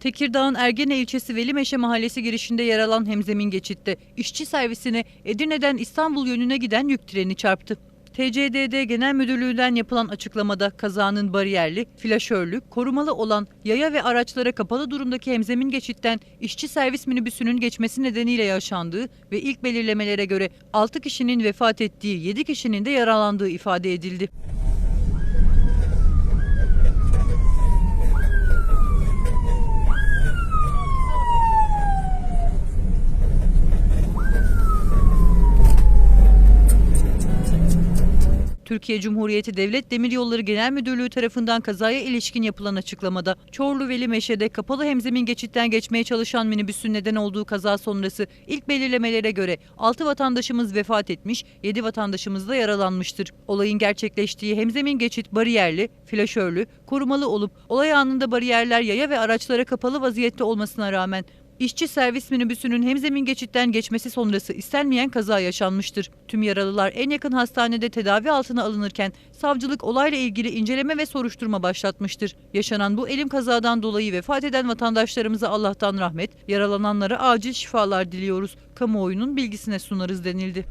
Tekirdağ'ın Ergene ilçesi Velimeşe mahallesi girişinde yer alan hemzemin geçitte işçi servisine Edirne'den İstanbul yönüne giden yük treni çarptı. TCDD Genel Müdürlüğü'nden yapılan açıklamada kazanın bariyerli, flaşörlü, korumalı olan yaya ve araçlara kapalı durumdaki hemzemin geçitten işçi servis minibüsünün geçmesi nedeniyle yaşandığı ve ilk belirlemelere göre 6 kişinin vefat ettiği, 7 kişinin de yaralandığı ifade edildi. Türkiye Cumhuriyeti Devlet Demiryolları Genel Müdürlüğü tarafından kazaya ilişkin yapılan açıklamada Çorlu Veli Meşe'de kapalı hemzemin geçitten geçmeye çalışan minibüsün neden olduğu kaza sonrası ilk belirlemelere göre 6 vatandaşımız vefat etmiş, 7 vatandaşımız da yaralanmıştır. Olayın gerçekleştiği hemzemin geçit bariyerli, flaşörlü, korumalı olup olay anında bariyerler yaya ve araçlara kapalı vaziyette olmasına rağmen İşçi servis minibüsünün hemzemin geçitten geçmesi sonrası istenmeyen kaza yaşanmıştır. Tüm yaralılar en yakın hastanede tedavi altına alınırken savcılık olayla ilgili inceleme ve soruşturma başlatmıştır. Yaşanan bu elim kazadan dolayı vefat eden vatandaşlarımıza Allah'tan rahmet, yaralananlara acil şifalar diliyoruz. Kamuoyunun bilgisine sunarız denildi.